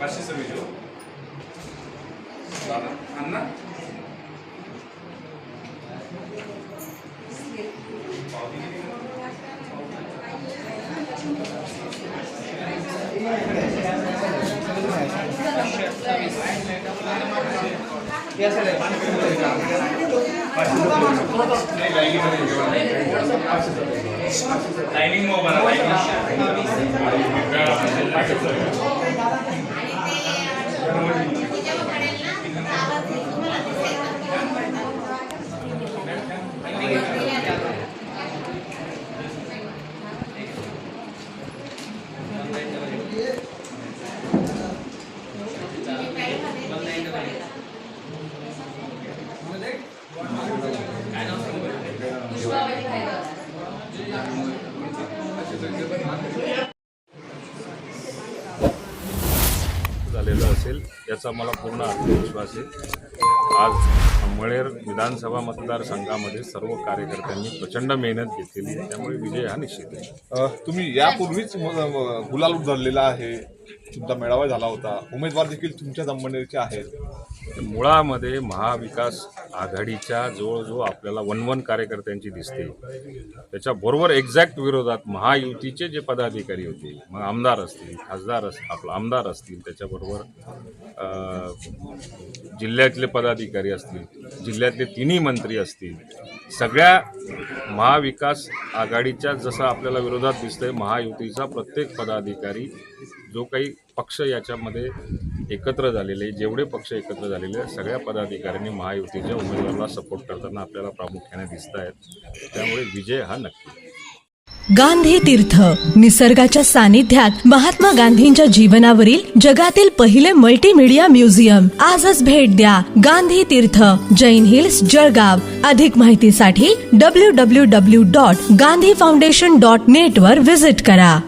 पाचशे सव्वीस हो अण्णा? नाही लाईनीमध्ये लाईनिंग मग झालेलं असेल याचा मला पूर्ण आत्मविश्वास आहे. आज मळेर विधानसभा मतदारसंघामध्ये सर्व कार्यकर्त्यांनी प्रचंड मेहनत घेतलेली आहे. त्यामुळे विजय हा निश्चित आहे. तुम्ही यापूर्वीच गुलाल उधरलेला आहे. तुमचा मेळावा झाला होता. उमेदवार देखील तुमच्या संबंधीचे आहेत. मुळामध्ये महाविकास आघाडीच्या जवळजवळ आपल्याला वन वन कार्यकर्त्यांची दिसते. त्याच्याबरोबर एक्झॅक्ट विरोधात महायुतीचे जे पदाधिकारी होते मग आमदार असतील खासदार अस आपलं आमदार असतील त्याच्याबरोबर जिल्ह्यातले पदाधिकारी असतील जिल्ह्यातले तिन्ही मंत्री असतील सगळ्या महाविकास आघाडीच्या जसं आपल्याला विरोधात दिसतंय महायुतीचा प्रत्येक पदाधिकारी जो काही पक्ष याच्यामध्ये एकत्र झालेले जेवढे पक्ष एकत्र झालेले सगळ्या पदाधिकाऱ्यांनी महायुतीच्या उमेदवाराला सपोर्ट करताना आपल्याला प्रामुख्याने दिसत आहेत त्यामुळे विजय हा नक्की. गांधी तीर्थ निसर्गाच्या सानिध्यात महात्मा गांधींच्या जीवनावरील जगातील पहिले मल्टीमीडिया म्युझियम आजच भेट द्या गांधी तीर्थ जैन हिल्स जळगाव. अधिक माहितीसाठी W W W dot Gandhi foundation dot net वर विजिट करा.